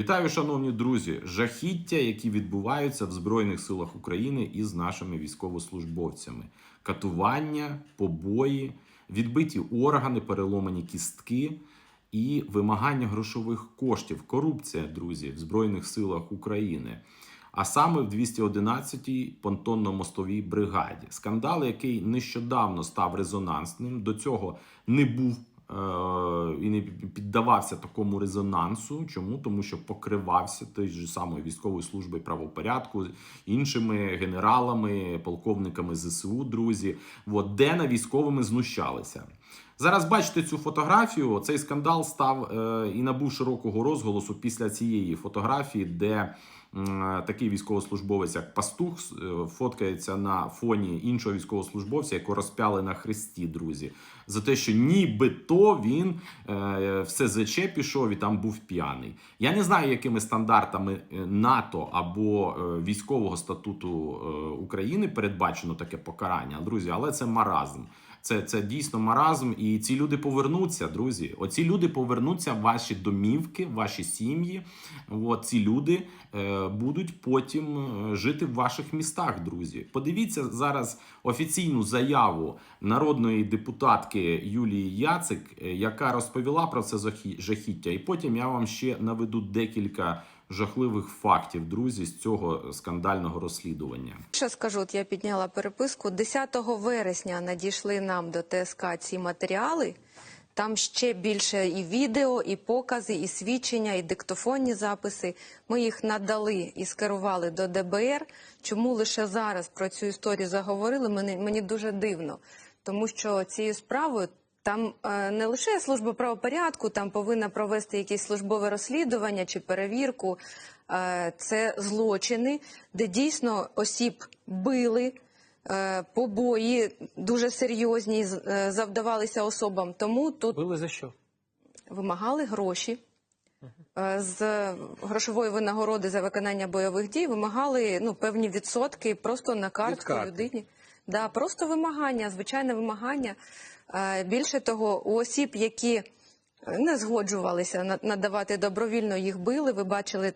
Вітаю, шановні друзі! Жахіття, які відбуваються в Збройних силах України із нашими військовослужбовцями: катування, побої, відбиті органи, переломані кістки і вимагання грошових коштів. Корупція, друзі, в Збройних силах України. А саме в 211-й понтонно-мостовій бригаді. Скандал, який нещодавно став резонансним, до цього не був і не піддавався такому резонансу. Чому? Тому що покривався той же самою військовою службою правопорядку, іншими генералами, полковниками ЗСУ, друзі, от, де на військовими знущалися. Зараз бачите цю фотографію. Цей скандал став е, і набув широкого розголосу після цієї фотографії, де м, такий військовослужбовець, як пастух, е, фоткається на фоні іншого військовослужбовця, якого розпяли на хресті, друзі, за те, що нібито він е, в СЗЧ пішов і там був п'яний. Я не знаю, якими стандартами е, НАТО або е, військового статуту е, України передбачено таке покарання, друзі, але це маразм. Це, це дійсно маразм, і ці люди повернуться, друзі. Оці люди повернуться в ваші домівки, в ваші сім'ї. От ці люди е, будуть потім е, жити в ваших містах, друзі. Подивіться зараз офіційну заяву народної депутатки Юлії Яцик, е, яка розповіла про це жахіття. І потім я вам ще наведу декілька жахливих фактів, друзі, з цього скандального розслідування. Ще скажу, от я підняла переписку. 10 вересня надійшли нам до ТСК ці матеріали. Там ще більше і відео, і покази, і свідчення, і диктофонні записи. Ми їх надали і скерували до ДБР. Чому лише зараз про цю історію заговорили? Мені, мені дуже дивно, тому що цією справою там е, не лише служба правопорядку, там повинна провести якесь службове розслідування чи перевірку. Е, це злочини, де дійсно осіб били. е, Побої дуже серйозні е, завдавалися особам. Тому тут Били за що? вимагали гроші е, з грошової винагороди за виконання бойових дій. Вимагали ну певні відсотки просто на картку карти. людині. Да, просто вимагання, звичайне вимагання. Е, Більше того, у осіб, які е, не згоджувалися на- надавати добровільно, їх били. Ви бачили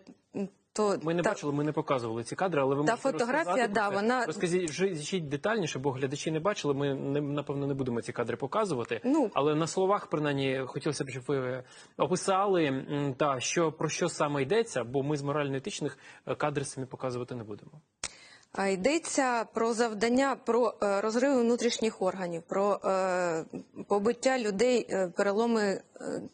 то Ми не та- бачили, ми не показували ці кадри, але ви Та можете фотографія, да, вона- розкажіть розкажіть детальніше, бо глядачі не бачили. Ми не напевно не будемо ці кадри показувати. Ну. але на словах, принаймні, хотілося б, щоб ви описали та що про що саме йдеться, бо ми з морально-етичних е, кадри самі показувати не будемо. Йдеться про завдання про е, розриви внутрішніх органів, про е, побиття людей, е, переломи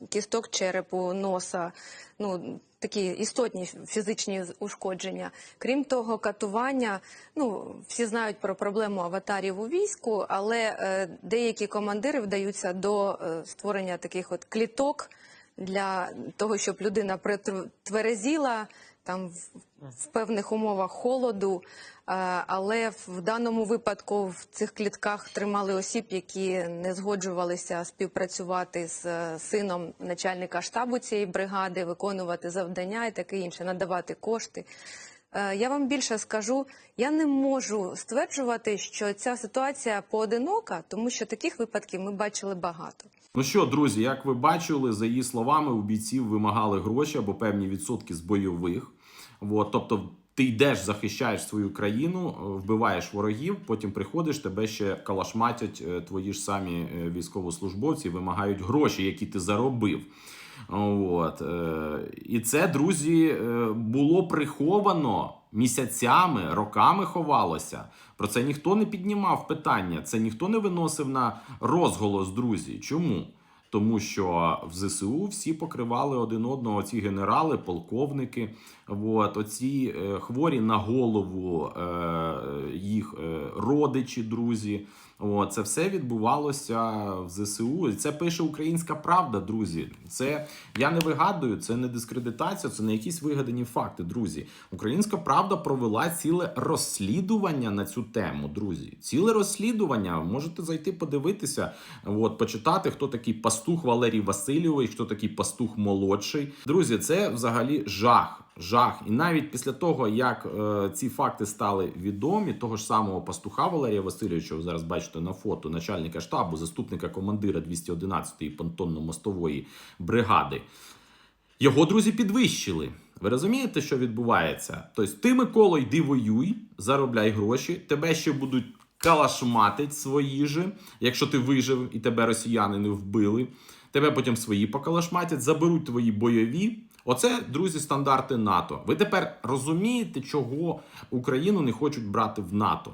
кісток черепу, носа, ну такі істотні фізичні ушкодження. Крім того, катування. Ну всі знають про проблему аватарів у війську, але деякі командири вдаються до створення таких от кліток для того, щоб людина притверезіла там в, в певних умовах холоду. Але в даному випадку в цих клітках тримали осіб, які не згоджувалися співпрацювати з е, сином начальника штабу цієї бригади, виконувати завдання і таке інше, надавати кошти. Е, Я вам більше скажу, я не можу стверджувати, що ця ситуація поодинока, тому що таких випадків ми бачили багато. Ну що, друзі, як ви бачили, за її словами, у бійців вимагали гроші або певні відсотки з бойових. От, тобто, ти йдеш, захищаєш свою країну, е, вбиваєш ворогів, потім приходиш, тебе ще калашматять е, твої ж самі е, військовослужбовці, вимагають гроші, які ти заробив. От. І це, друзі, було приховано місяцями, роками ховалося. Про це ніхто не піднімав питання, це ніхто не виносив на розголос, друзі. Чому? Тому що в ЗСУ всі покривали один одного, ці генерали, полковники. От, оці е, хворі на голову е, їх е, родичі, друзі. От, це все відбувалося в ЗСУ. Це пише Українська Правда, друзі. Це я не вигадую, це не дискредитація, це не якісь вигадані факти, друзі. Українська Правда провела ціле розслідування на цю тему, друзі. Ціле розслідування. Можете зайти подивитися, от, почитати, хто такий пастух Валерій Васильович, хто такий пастух молодший. Друзі, це взагалі жах. Жах, і навіть після того, як е, ці факти стали відомі, того ж самого пастуха Валерія Васильовича, ви зараз бачите на фото начальника штабу, заступника командира 211-ї понтонно-мостової бригади, його друзі підвищили. Ви розумієте, що відбувається? Тобто, ти, Микола, йди воюй, заробляй гроші, тебе ще будуть калашматить свої же, якщо ти вижив і тебе росіяни не вбили. Тебе потім свої покалашматять, заберуть твої бойові. Оце, друзі, стандарти НАТО. Ви тепер розумієте, чого Україну не хочуть брати в НАТО?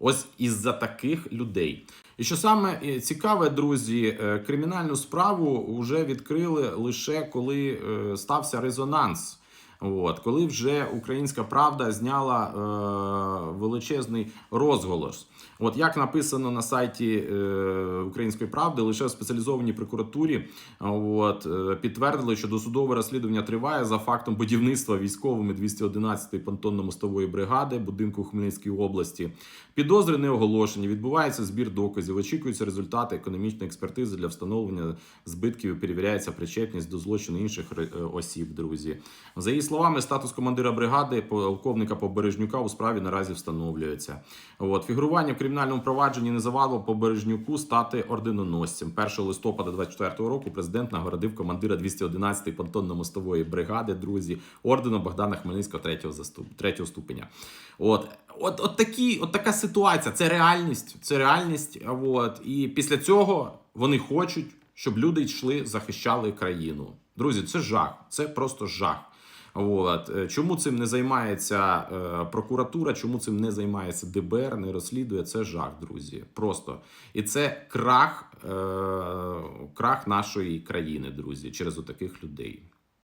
Ось із-за таких людей. І що саме е, цікаве, друзі, е, кримінальну справу вже відкрили лише коли е, стався резонанс. От, коли вже українська правда зняла е, величезний розголос. От як написано на сайті е, Української правди, лише в спеціалізованій прокуратурі от, е, підтвердили, що досудове розслідування триває за фактом будівництва військовими 211-ї понтонно-мостової бригади будинку в Хмельницькій області. Підозри не оголошені. Відбувається збір доказів. Очікуються результати економічної експертизи для встановлення збитків. і Перевіряється причетність до злочину інших е, осіб. Друзі, за її словами, статус командира бригади полковника Побережнюка у справі наразі встановлюється. От фігурування в кримінальному провадженні не завадило Побережнюку стати орденоносцем. 1 листопада 24 року президент нагородив командира 211-ї понтонно-мостової бригади. Друзі, орденом Богдана Хмельницького третього заступ, третього ступеня. От, от, от, такі, от така ситуація. Це реальність. Це реальність. От. І після цього вони хочуть, щоб люди йшли, захищали країну. Друзі, це жах. Це просто жах. От. Е, Чому цим не займається е, прокуратура, чому цим не займається ДБР, не розслідує, це жах, друзі. Просто. І це крах, е, крах нашої країни, друзі, через отаких людей.